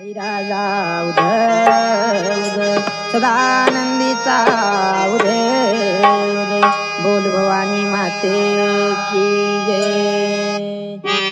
साईराजा उद उद सदानंदीचा उद उद बोल भवानी माते की जय.